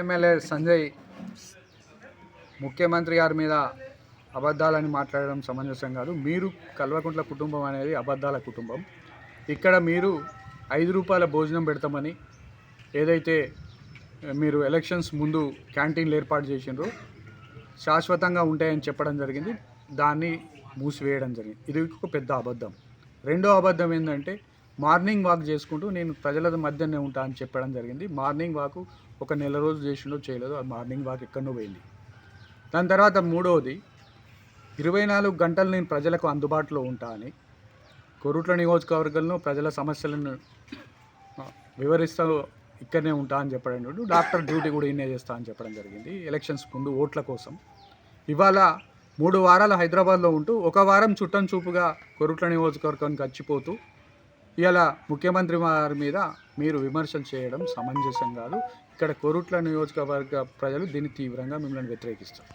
MLA Sanjay ముఖ్యమంత్రి గారి మీద అబద్ధాలని మాట్లాడడం సమంజసం కాదు. మీరు కల్వకుంట్ల కుటుంబం అనేది అబద్ధాల కుటుంబం. ఇక్కడ మీరు ఐదు రూపాయల భోజనం పెడతామని ఏదైతే మీరు ఎలక్షన్స్ ముందు క్యాంటీన్లు ఏర్పాటు చేసిండ్రో శాశ్వతంగా ఉంటాయని చెప్పడం జరిగింది. దాన్ని మూసివేయడం జరిగింది. ఇది ఒక పెద్ద అబద్ధం. రెండో అబద్ధం ఏంటంటే మార్నింగ్ వాక్ చేసుకుంటూ నేను ప్రజల మధ్యనే ఉంటా అని చెప్పడం జరిగింది. మార్నింగ్ వాక్ ఒక నెల రోజు చేసిండో చేయలేదో ఆ మార్నింగ్ వాక్ ఎక్కడో పోయింది. దాని తర్వాత మూడవది ఇరవై నాలుగు గంటలు నేను ప్రజలకు అందుబాటులో ఉంటా అని కొరుట్ల నియోజకవర్గంలో ప్రజల సమస్యలను వివరిస్తూ ఇక్కడనే ఉంటా అని చెప్పడం డాక్టర్ డ్యూటీ కూడా ఇన్నే చేస్తా అని చెప్పడం జరిగింది. ఎలక్షన్స్ ముందు ఓట్ల కోసం. ఇవాళ మూడు వారాలు హైదరాబాద్లో ఉంటూ ఒక వారం చుట్టం చూపుగా కొరుట్ల నియోజకవర్గానికి వచ్చిపోతూ ఇలా ముఖ్యమంత్రి వారి మీద మీరు విమర్శలు చేయడం సమంజసం కాదు. ఇక్కడ కొరుట్ల నియోజకవర్గ ప్రజలు దీన్ని తీవ్రంగా మిమ్మల్ని వ్యతిరేకిస్తారు